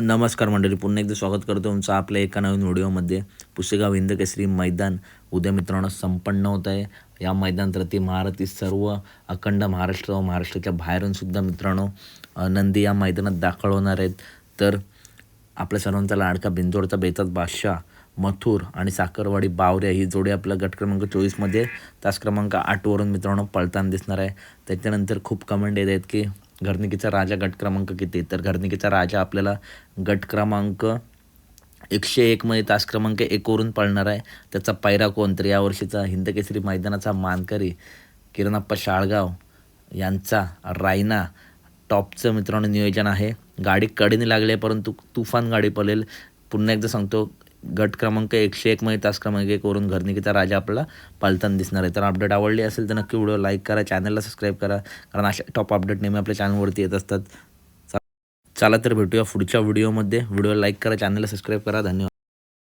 नमस्कार मंडळी पुन्हा एकदा स्वागत करतो तुमचं आपल्या एका नवीन व्हिडिओमध्ये. पुसेगाव हिंद केसरी मैदान उद्या मित्रांनो संपन्न होत आहे. या मैदानावरती महारथी सर्व अखंड महाराष्ट्र व महाराष्ट्राच्या बाहेरूनसुद्धा मित्रांनो नंदी या मैदानात दाखल होणार आहेत. तर आपल्या सर्वांचा लाडका बिंजोडचा बेताच बादशाह मथुर आणि साखरवाडी बावऱ्या ही जोडी आपला गट क्रमांक चोवीसमध्ये तास क्रमांक आठवरून मित्रांनो पळताना दिसणार आहे. त्याच्यानंतर खूप कमेंट येत आहेत की घरनिकीचा राजा गट क्रमांक किती? तर घरनिकीचा राजा आपल्याला गट क्रमांक एकशे एकमध्ये तास क्रमांक एकवरून पळणार आहे. त्याचा पायरा कोण? तर यावर्षीचा हिंदकेसरी मैदानाचा मानकरी किरणाप्पा शाळगाव यांचा रायना टॉपचं मित्रांनो नियोजन आहे. गाडी कडेने लागली आहे परंतु तुफान गाडी पळेल. पुन्हा एकदा सांगतो गट क्रमांक एकशे एकमध्ये तास क्रमांक एकवरून घरनिकीचा राजा आपल्याला पालतान दिसणार आहे. तर अपडेट आवडली असेल तर नक्की व्हिडिओ लाईक करा चॅनलला सबस्क्राईब करा कारण अशा टॉप अपडेट नेहमी आपल्या चॅनलवरती येत असतात. चा- चला तर भेटूया पुढच्या व्हिडिओमध्ये व्हिडिओ लाईक करा चॅनलला सबस्क्राईब करा. धन्यवाद.